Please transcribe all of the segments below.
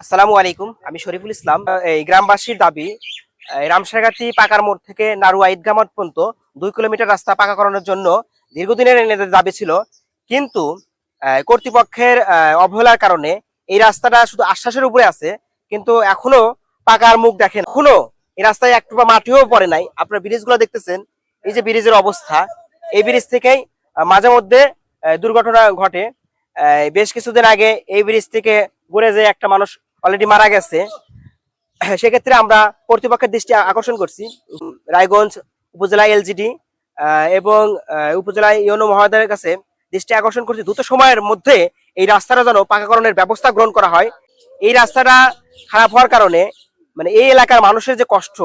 আসসালামু আলাইকুম, আমি শরীফুল ইসলাম। এই গ্রামবাসীর দাবি এই রামসারগাতি পাকার মোড় থেকে নারুয়া ঈদগাহ মাঠ পর্যন্ত দুই কিলোমিটার রাস্তা পাকা করানোর জন্য দীর্ঘদিনের এনাদের দাবি ছিল। কিন্তু কর্তৃপক্ষের অবহেলার কারণে এই রাস্তাটা শুধু আশ্বাসের উপরে আছে, কিন্তু এখনও পাকার মুখ দেখেন। এখনও এই রাস্তায় একটু বা মাটিও পড়ে নাই। আপনার ব্রিজগুলো দেখতেছেন, এই যে ব্রিজের অবস্থা। এই ব্রিজ থেকেই মাঝে মধ্যে দুর্ঘটনা ঘটে। বেশ কিছুদিন আগে এই ব্রিজ থেকে ঘুরে যে একটা মানুষ অলরেডি মারা গেছে। সেক্ষেত্রে আমরা কর্তৃপক্ষের দৃষ্টি আকর্ষণ করছি। রায়গঞ্জ উপজেলা এলজিডি এবং উপজেলা ইউনো মহোদয়ের কাছে দৃষ্টি আকর্ষণ করছি। দ্রুত সময়ের মধ্যে এই রাস্তাটা যেন পাকাকরণের ব্যবস্থা গ্রহণ করা হয়। এই রাস্তাটা খারাপ হওয়ার কারণে মানে এই এলাকার মানুষের যে কষ্ট,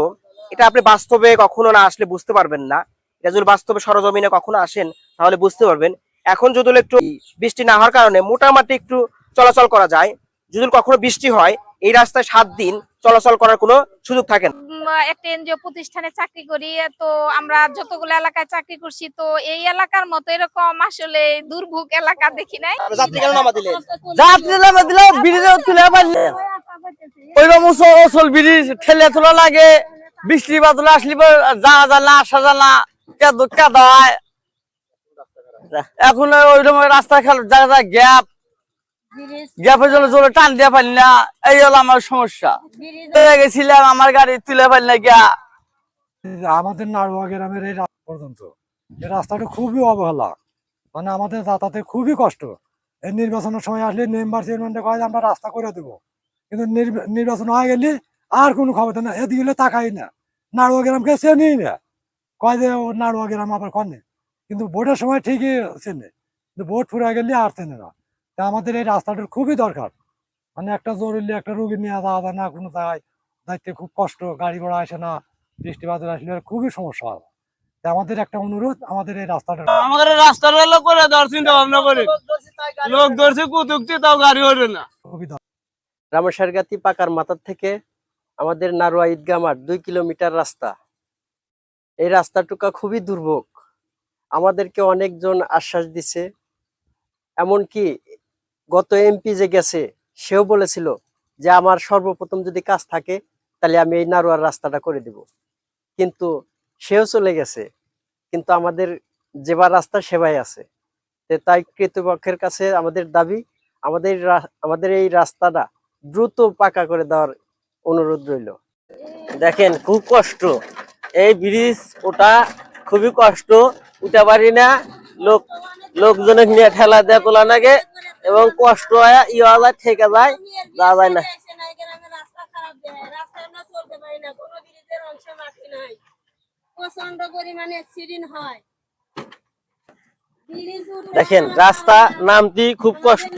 এটা আপনি বাস্তবে কখনো না আসলে বুঝতে পারবেন না। এটা যদি বাস্তবে সরজমিনে কখনো আসেন, তাহলে বুঝতে পারবেন। এখন যদি একটু বৃষ্টি না হওয়ার কারণে মোটামুটি একটু চলাচল করা যায়। যদি কখনো বৃষ্টি হয় এই রাস্তায় সাত দিন চলাচল করার কোনো সুযোগ থাকে না। একটা এনজিও প্রতিষ্ঠানে চাকরি করি তো আমরা যতগুলো এলাকায় চাকরি করছি তো এই এলাকার মতো এরকম আসলে দুর্ভোগ এলাকা দেখি নাই। যাত্রী কেন নামা দিলেন যাত্রী নামে দিলে ব্রিজে তুলে পারলে ওইরকম ওসল ব্রিজ ঠেলে তোলা লাগে বৃষ্টি বাদলে আসলে জানা আসা জানা কেদো কেদা এখন ওইরকম রাস্তা খেল জায়গা গ্যাপ গ্যাপের জন্য জোরে টান দিয়ে পারি না এই হলো আমার সমস্যা। গেছিলাম আমার গাড়ি তুলে পারি না গিয়া। আমাদের নাড়ুয়া গ্রামের এই রাস্তা পর্যন্ত এই রাস্তাটা খুবই অবহেলা। মানে আমাদের যাতায়াতে খুবই কষ্ট। এই নির্বাচনের সময় আসলে মেম্বার চেয়ারম্যানটা কয় আমরা রাস্তা করে দেবো। কিন্তু নির্ব- নির্বাচন হয়ে গেলে আর কোনো খবর না এদিকে তাকাই না। নাড়ুয়া গ্রামকে চেনি না। কয় যে ও নাড়ুয়া গ্রাম আবার কনে? কিন্তু ভোটের সময় ঠিকই চেনে। কিন্তু ভোট ফুরে গেলে আর চেনে না। তা আমাদের এই রাস্তাটার খুবই দরকার। মানে একটা জরুরি একটা রুগী নিয়ে যাওয়া যায় না কোনো জায়গায় যাইতে খুব কষ্ট গাড়ি ঘোড়া আসে না বৃষ্টি বাদল আসলে খুবই সমস্যা হয়। তা আমাদের একটা অনুরোধ আমাদের এই রাস্তাটা আমাদের রাস্তার হলো করে দেওয়ার চিন্তা ভাবনা করি। লোক ধরছে কুতুকতে তাও গাড়ি ওঠে না। রামেশ্বরগাতি পাকার মাথার থেকে আমাদের নারুয়া ঈদগাহ মাঠ দুই কিলোমিটার রাস্তা। এই রাস্তাটুকা খুবই দুর্ভোগ। আমাদেরকে অনেকজন আশ্বাস দিছে। এমনকি গত এমপি যে গেছে, সেও বলেছিল যে আমার সর্বপ্রথম যদি কাজ থাকে, তাহলে আমি এই নারোয়ার রাস্তাটা করে দিব। কিন্তু সেও চলে গেছে। কিন্তু আমাদের যেবার রাস্তা, সেবাই আছে। তাই কর্তৃপক্ষের কাছে আমাদের দাবি, আমাদের আমাদের এই রাস্তাটা দ্রুত পাকা করে দেওয়ার অনুরোধ রইল। দেখেন, খুব কষ্ট। এই ব্রিজ ওটা খুবই কষ্ট। উঠা পারি না। লোক লোকজনের নিয়ে ঠেলা দেয়া তোলা লাগে এবং কষ্ট হয়, ইয়া যায় ঠেকে যায়, যাওয়া যায় না। দেখেন, রাস্তা নামটি খুব কষ্ট।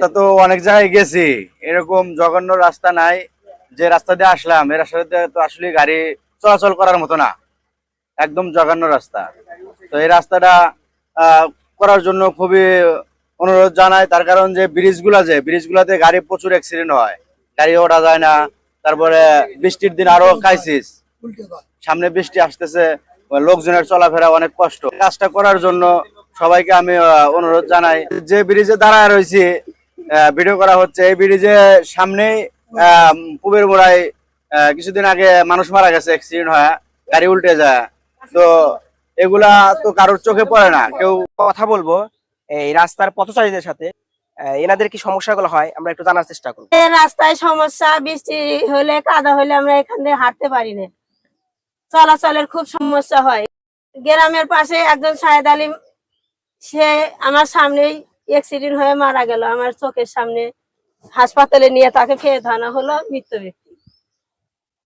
তা অনেক জায়গায় গেছি। এরকম জঘন্য রাস্তা নাই। যে রাস্তা দিয়ে আসলাম এই রাস্তাতে তো আসলে গাড়ি চলাচল করার মতো না। একদম জঘন্য রাস্তা। তো এই রাস্তাটা করার জন্য খুবই অনুরোধ জানাই। তার কারণ যে ব্রিজগুলা যে ব্রিজ গুলাতে গাড়ি প্রচুর অ্যাক্সিডেন্ট হয়। গাড়ি ওঠা যায় না। তারপরে বৃষ্টির দিন আরও ক্রাইসিস সামনে বৃষ্টি আসতেছে। লোকজনের চলাফেরা অনেক কষ্ট। কাজটা করার জন্য সবাইকে আমি অনুরোধ জানাই। যে ব্রিজে দাঁড়ায় রয়েছি ভিডিও করা হচ্ছে, এই ব্রিজে সামনেই পুবের মোড়ায় কিছুদিন আগে মানুষ মারা গেছে অ্যাক্সিডেন্ট হয়, গাড়ি উল্টে যায়। তো এগুলা তো কারোর চোখে পড়ে না, কেউ কথা বলব। এই রাস্তার পথচারীদের সাথে এনাদের কি সমস্যাগুলো হয়, আমরা একটু জানার চেষ্টা করব। রাস্তায় সমস্যা, বৃষ্টি হলে, কাদা হলে আমরা এখান দিয়ে হাঁটতে পারি না। চলাচলের খুব সমস্যা হয়। গ্রামের পাশে একজন শাহেদ আলিম, সে আমার সামনেই অ্যাক্সিডেন্ট হয়ে মারা গেল। আমার চোখের সামনে হাসপাতালে নিয়ে তাকে ফেরত ধানা হলো মৃত্যু ব্যক্তি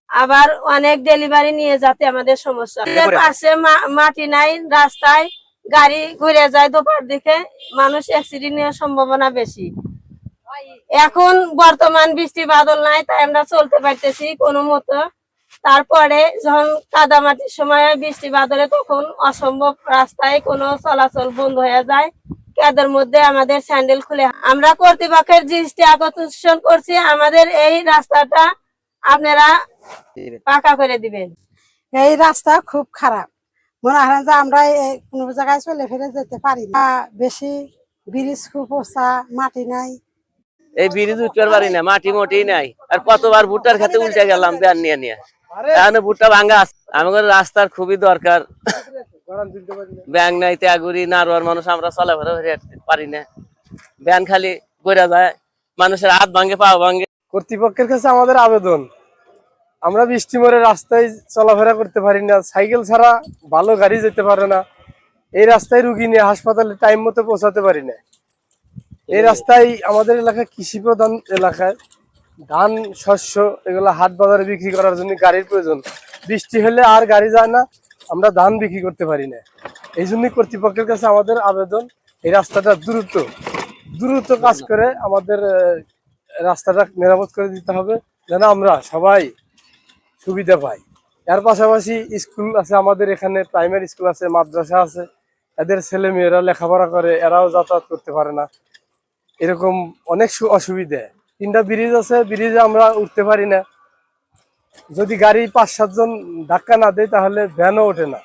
আবার অনেক ডেলিভারি নিয়ে যাতে আমাদের সমস্যা? পাশে মাটি নাই রাস্তায় গাড়ি ঘুরে যায় দোপার দিকে মানুষ অ্যাক্সিডেন্ট হওয়ার সম্ভাবনা বেশি। এখন বর্তমান বৃষ্টি বাদল নাই তাই আমরা চলতে পারতেছি কোনো মতো। তারপরে যখন কাদামাটির সময় বৃষ্টি বাদলে তখন অসম্ভব রাস্তায় কোনো চলাচল বন্ধ হয়ে যায়। কাদের মধ্যে আমাদের স্যান্ডেল খুলে। আমরা কর্তৃপক্ষের দৃষ্টি আকর্ষণ করছি। আমাদের এই রাস্তাটা আপনারা পাকা করে দিবেন। এই রাস্তা খুব খারাপ। মনে হয় যে আমরা কোনো জায়গায় চলে ফিরে যেতে পারি না। বেশি ব্রিজ খুব পোষা মাটি নাই। এই ব্রিজ উঠতে পারি না মাটি মোটেই নাই। আর কতবার ভুট্টার খেতে উল্টে গেলাম ব্যান নিয়ে নিয়ে। এখন ভুট্টা ভাঙ্গা আছে। আমাদের রাস্তার খুবই দরকার। ব্যাংক নাই ত্যাগুরি নারোয়ার মানুষ আমরা চলাফেরা পারি না। ব্যান খালি করে যায়। মানুষের হাত ভাঙ্গে পা ভাঙ্গে কর্তৃপক্ষের কাছে আমাদের আবেদন। আমরা বৃষ্টি মরে রাস্তায় চলাফেরা করতে পারি না, সাইকেল ছাড়া ভালো গাড়ি যেতে পারে না। এই রাস্তায় রুগী নিয়ে হাসপাতালে টাইম মতো পৌঁছাতে পারি না। এই রাস্তায় আমাদের এলাকা কৃষি প্রধান এলাকায় ধান, শস্য এগুলো হাট বাজারে বিক্রি করার জন্য গাড়ির প্রয়োজন। বৃষ্টি হলে আর গাড়ি যায় না, আমরা ধান বিক্রি করতে পারি না। এই জন্যই কর্তৃপক্ষের কাছে আমাদের আবেদন, এই রাস্তাটা দ্রুত দ্রুত কাজ করে আমাদের রাস্তাটা মেরামত করে দিতে হবে। যেন আমরা সবাই সুবিধা পাই এর পাশাপাশি স্কুল আছে, আমাদের এখানে প্রাইমারি স্কুল আছে, মাদ্রাসা আছে। এদের ছেলে মেয়েরা লেখাপড়া করে, এরাও যাতায়াত করতে পারে না। এরকম অনেক অসুবিধা। তিনটা ব্রিজ আছে ব্রিজে আমরা উঠতে পারি না। যদি গাড়ি পাঁচ সাতজন ধাক্কা না দেয়, তাহলে ভ্যানও ওঠে না।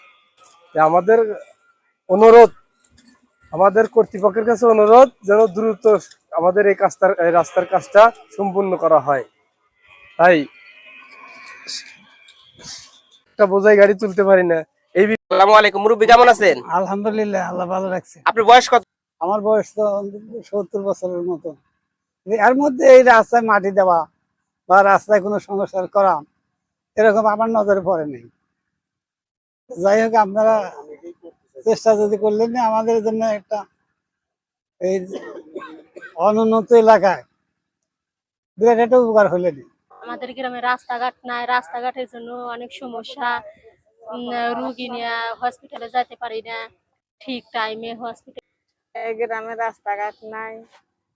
আমাদের অনুরোধ, আমাদের কর্তৃপক্ষের কাছে অনুরোধ, যেন দ্রুত আমাদের এই কাজটার রাস্তার কাজটা সম্পূর্ণ করা হয়। তাই একটা বোঝাই গাড়ি তুলতে পারি না। এই আসসালামু আলাইকুম মুরব্বী কেমন আছেন? আলহামদুলিল্লাহ আল্লাহ ভালো রাখছে। আপনার বয়স কত? আমার বয়স তো সত্তর বছরের মতো। এর মধ্যে এই রাস্তায় মাটি দেওয়া বা রাস্তায় কোনো সংস্কার করা এরকম আমার নজরে পড়ে নেই। যাই হোক আপনারা চেষ্টা যদি করলেন না আমাদের জন্য একটা এই অনুন্নত এলাকায় বিরাট একটা উপকার হলেন আমাদের গ্রামে রাস্তাঘাট নাই রাস্তাঘাটের জন্য অনেক সমস্যা। উম, রুগী নিয়ে হসপিটালে যেতে পারি না। ঠিক টাইমে হসপিটাল গ্রামে রাস্তাঘাট নাই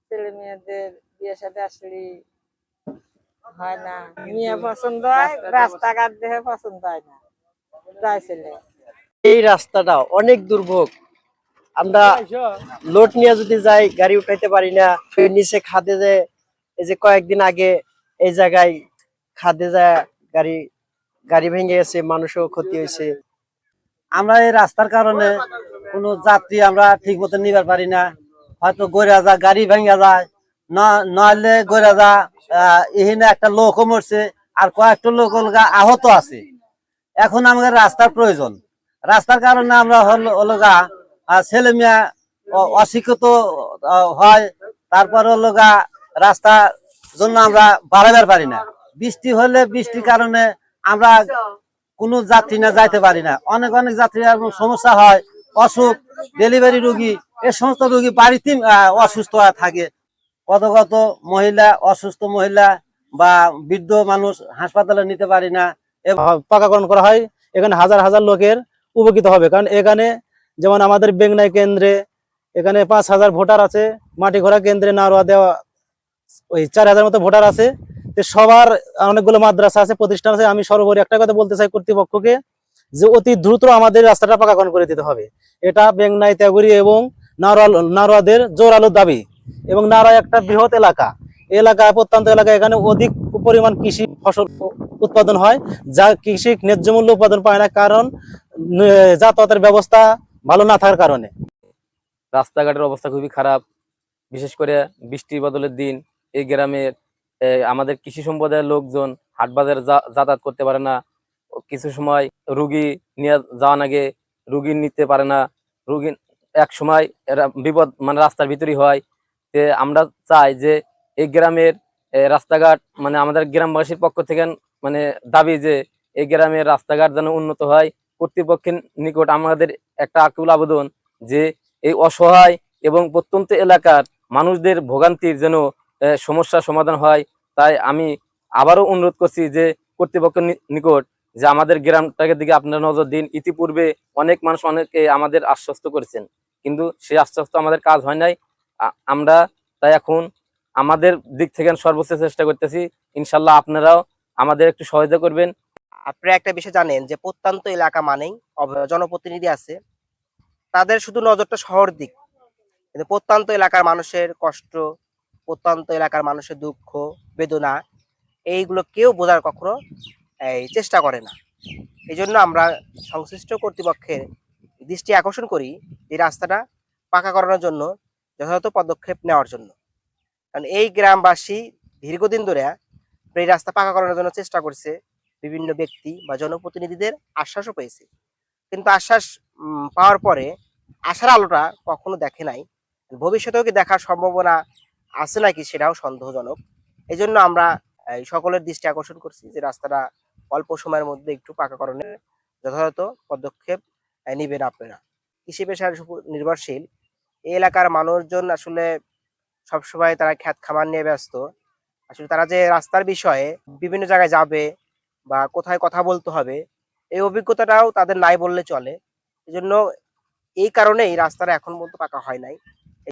ছেলে মেয়েদের বিয়ে সাথে আসলে হয় না। মেয়ে পছন্দ হয় রাস্তাঘাট দেখে পছন্দ হয় না। যাই ছেলে। এই রাস্তাটা অনেক দুর্ভোগ। আমরা লোড নিয়ে যদি যাই গাড়ি উঠাইতে পারি না। নিচে খাদে যে এই যে কয়েকদিন আগে এই জায়গায় খাদে যায়, গাড়ি গাড়ি ভেঙে গেছে, মানুষও ক্ষতি হয়েছে। আমরা এই রাস্তার কারণে কোনো যাত্রী আমরা ঠিক মতো নিবার পারি না। হয়তো গড়া যা গাড়ি ভেঙে যায়, ন- নইলে গড়া যা এখানে একটা লোকও মরছে, আর কয়েকটা লোক আহত আছে। এখন আমাদের রাস্তার প্রয়োজন। রাস্তার কারণে আমরা হল- হলগা ছেলে মেয়ে অশিক্ষিত হয়, তারপর হলগা রাস্তার জন্য আমরা বাড়াবার পারি না। বৃষ্টি হলে বৃষ্টির কারণে আমরা কোনো যাত্রী না যাইতে পারি না। অনেক অনেক যাত্রী সমস্যা হয়, অসুখ ডেলিভারি রুগী, এ সমস্ত রুগী বাড়িতে অসুস্থ হয়ে থাকে। কত কত মহিলা, অসুস্থ মহিলা বা বৃদ্ধ মানুষ হাসপাতালে নিতে পারি না। পাকাকরণ করা হয়, এখানে হাজার হাজার লোকের উপকৃত হবে। কারণ এখানে যেমন আমাদের বেংনাই কেন্দ্রে, এখানে পাঁচ হাজার ভোটার আছে, মাটি ঘোড়া কেন্দ্রে নারোয়া দেওয়া ওই চার হাজার মতো ভোটার আছে। সবার অনেকগুলো মাদ্রাসা আছে, প্রতিষ্ঠান আছে। আমি সর্বোপরি একটা কথা বলতে চাই কর্তৃপক্ষকে, যে অতি দ্রুত আমাদের রাস্তাটা পাকাকরণ করে দিতে হবে। এটা বেংনাই ত্যাগুরি এবং নারোয়া নারোয়াদের জোরালো দাবি। এবং নারোয়া একটা বৃহৎ এলাকা। এলাকা, প্রত্যন্ত এলাকা, এখানে অধিক পরিমাণ কৃষি ফসল উৎপাদন হয়, যা কৃষি ন্যায্য মূল্য উৎপাদন পায় না কারণ যাতায়াতের ব্যবস্থা ভালো না থাকার কারণে। রাস্তাঘাটের অবস্থা খুবই খারাপ। বিশেষ করে বৃষ্টি বদলের দিন এই গ্রামের আমাদের কৃষি সম্প্রদায়ের লোকজন হাট বাজারে যাতায়াত করতে পারে না। কিছু সময় রুগী নিয়ে যাওয়ার আগে রুগী নিতে পারে না। রুগী এক সময় বিপদ মানে রাস্তার ভিতরই হয়। তে আমরা চাই যে এই গ্রামের রাস্তাঘাট মানে আমাদের গ্রামবাসীর পক্ষ থেকে মানে দাবি যে এই গ্রামের রাস্তাঘাট যেন উন্নত হয়। কর্তৃপক্ষের নিকট আমাদের একটা আকুল আবেদন যে এই অসহায় এবং প্রত্যন্ত এলাকার মানুষদের ভোগান্তির যেন আহ, সমস্যার সমাধান হয়। তাই আমি আবারও অনুরোধ করছি যে কর্তৃপক্ষের নিকট যে আমাদের গ্রামটাকে দিকে আপনারা নজর দিন। ইতিপূর্বে অনেক মানুষ অনেকে আমাদের আশ্বস্ত করেছেন। কিন্তু সেই আশ্বস্ত আমাদের কাজ হয় নাই। আমরা তাই এখন আমাদের দিক থেকে সর্বোচ্চ চেষ্টা করতেছি। ইনশাল্লাহ আপনারাও আমাদের একটু সহায়তা করবেন। আপনারা একটা বিষয় জানেন যে প্রত্যন্ত এলাকা মানেই জনপ্রতিনিধি আছে। তাদের শুধু নজরটা শহর দিক। কিন্তু প্রত্যন্ত এলাকার মানুষের কষ্ট প্রত্যন্ত এলাকার মানুষের দুঃখ, বেদনা, এইগুলো কেউ বোঝার কখনো, এই, চেষ্টা করে না। এই জন্য আমরা সংশ্লিষ্ট কর্তৃপক্ষের দৃষ্টি আকর্ষণ করি এই রাস্তাটা পাকা করানোর জন্য, যথাযথ পদক্ষেপ নেওয়ার জন্য। কারণ এই গ্রামবাসী দীর্ঘদিন ধরে এই রাস্তা পাকা করানোর জন্য চেষ্টা করছে, বিভিন্ন ব্যক্তি বা জনপ্রতিনিধিদের আশ্বাসও পেয়েছে। কিন্তু আশ্বাস পাওয়ার পরে আশার আলোটা কখনো দেখে নাই। ভবিষ্যতেও কি দেখার সম্ভাবনা আছে নাকি সেটাও সন্দেহজনক। এই জন্য আমরা সকলের দৃষ্টি আকর্ষণ করছি যে রাস্তাটা অল্প সময়ের মধ্যে একটু পাকাকরণের যথাযথ পদক্ষেপ নিবেন আপনারা। কৃষি পেশার নির্ভরশীল। এই এলাকার মানুষজন আসলে সবসময় তারা খ্যাত খামার নিয়ে ব্যস্ত। আসলে তারা যে রাস্তার বিষয়ে বিভিন্ন জায়গায় যাবে বা কোথায় কথা বলতে হবে, এই অভিজ্ঞতাটাও তাদের নাই বললে চলে। এই জন্য এই কারণে এই রাস্তাটা এখন পর্যন্ত পাকা হয় নাই।